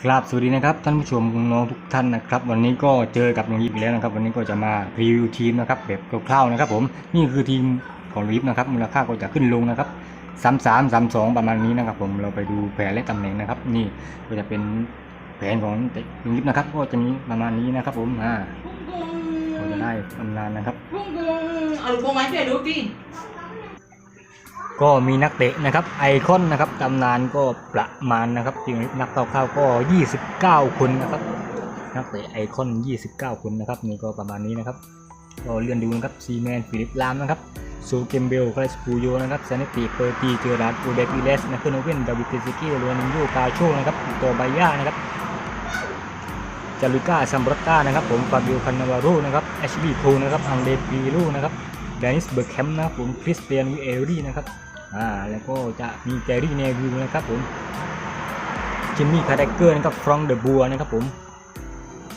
ครับสวัสดีนะครับท่านผู้ชมน้องทุกท่านนะครับ วันนี้ก็เจอกับน้องยิปอีกแล้วนะครับ วันนี้ก็จะมารีวิวทีมนะครับแบบคร่าวๆนะครับ ผมนี่คือทีมของลิฟนะครับมูลค่าก็จะขึ้นลงนะครับสามสามสามสองประมาณนี้นะครับ ผมเราไปดูแผนและตำแหน่งนะครับ นี่ก็จะเป็นแผนของลุงลิฟนะครับ ก็จะมีประมาณนี้นะครับ ผมอ่าเราจะได้ตำนานนะครับเอาลูกโป่งมาช่วยดูดิ ก็มีนักเตะนะครับไอคอนนะครับตำนานก็ประมาณนะครับทีมนักคร่าวๆก็ 29 คนนะครับนักเตะไอคอน 29 คนนะครับนี่ก็ประมาณนี้นะครับก็เลื่อนดูนะครับซีแมนฟิลิปลามนะครับซูเกมเบลคลาสปูโยนะครับซานิติเปอร์ตีเจอราร์ดอูเดปิเลสนะคือโนเวนดาวิดเตซิกิโรนินโยกาโชนะครับตัวไบย่านะครับจารุก้าซัมบรต้านะครับผมฟาบิโอคันนาวาโรนะครับแอชลีโคนะครับอังเดปีรูนะครับเดนิสเบอร์แคมป์นะครับผมคริสเตียนวิเอรี่นะครับ อ่าแล้วก็จะมีแกรี่เนวิลนะครับผมจิมมี่คาร์เดเกอร์นะครับฟรองเดอะบัวนะครับผม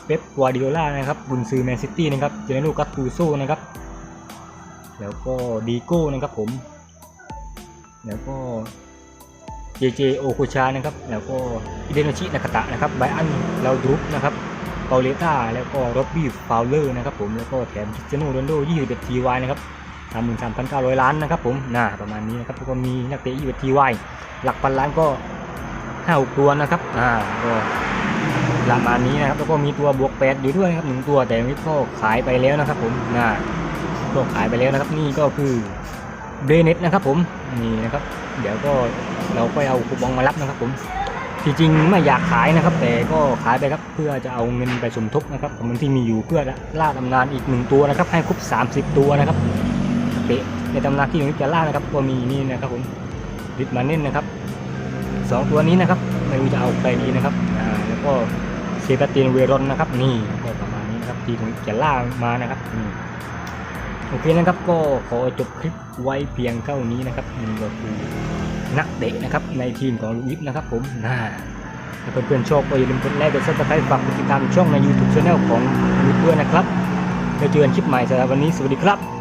เป๊ปวาร์ดิโอล่านะครับบุนซือแมนซิตี้นะครับเจเนโรกัตตูโซนะครับ แล้วก็ดีโก้นะครับผม แล้วก็เจเจโอโคชานะครับ แล้วก็อิเดโนชินากาตะนะครับไบอันลาวดรุปนะครับเปาเลต้าแล้วก็โรบบี้ฟาวเลอร์นะครับผมแล้วก็แถมคริสเตียโนโรนโด21ทีวายนะครับ 33,900ล้านนะครับผมน่าประมาณนี้นะครับแล้วก็มีนักเตะ21ทีวายหลักพันล้านก็5-6ตัวนะครับอ่าก็ประมาณนี้นะครับแล้วก็มีตัวบวกแปดอยู่ด้วยครับหนึ่งตัวแต่นี่ก็ขายไปแล้วนะครับผมนะก็ขายไปแล้วนะครับนี่ก็คือเบเน็ตนะครับผมนี่นะครับ เดี๋ยวก็เราก็เอาคูปองมารับนะครับผมจริงๆไม่อยากขายนะครับ แต่ก็ขายไปครับเพื่อจะเอาเงินไปสมทบนะครับของมันที่มีอยู่เพื่อล่าตำนานอีกหนึ่งตัวนะครับ ให้ครบ30 ตัวนะครับ เปะในตำนานที่นี้จะล่านะครับก็มีนี่นะครับผมริดมาเน่นนะครับสองตัวนี้นะครับไม่รู้จะเอาใครดีนะครับอ่าแล้วก็เซบาสเตียนเวรอนนะครับ นี่ก็ประมาณนี้ครับทีมจะล่ามานะครับนี่โอเคนะครับก็ขอจบคลิปไว้เพียงเท่านี้นะครับนี่ก็คือนักเตะนะครับในทีมของลูกยิปนะครับผมนะถ้าเพื่อนๆชอบก็อย่าลืมกดไลค์กดซับสไครต์ฝากกดติดตามช่องใน YouTube Channel ของลูกด้วยนะครับแล้วเจอกันคลิปใหม่สำหรับวันนี้สวัสดีครับ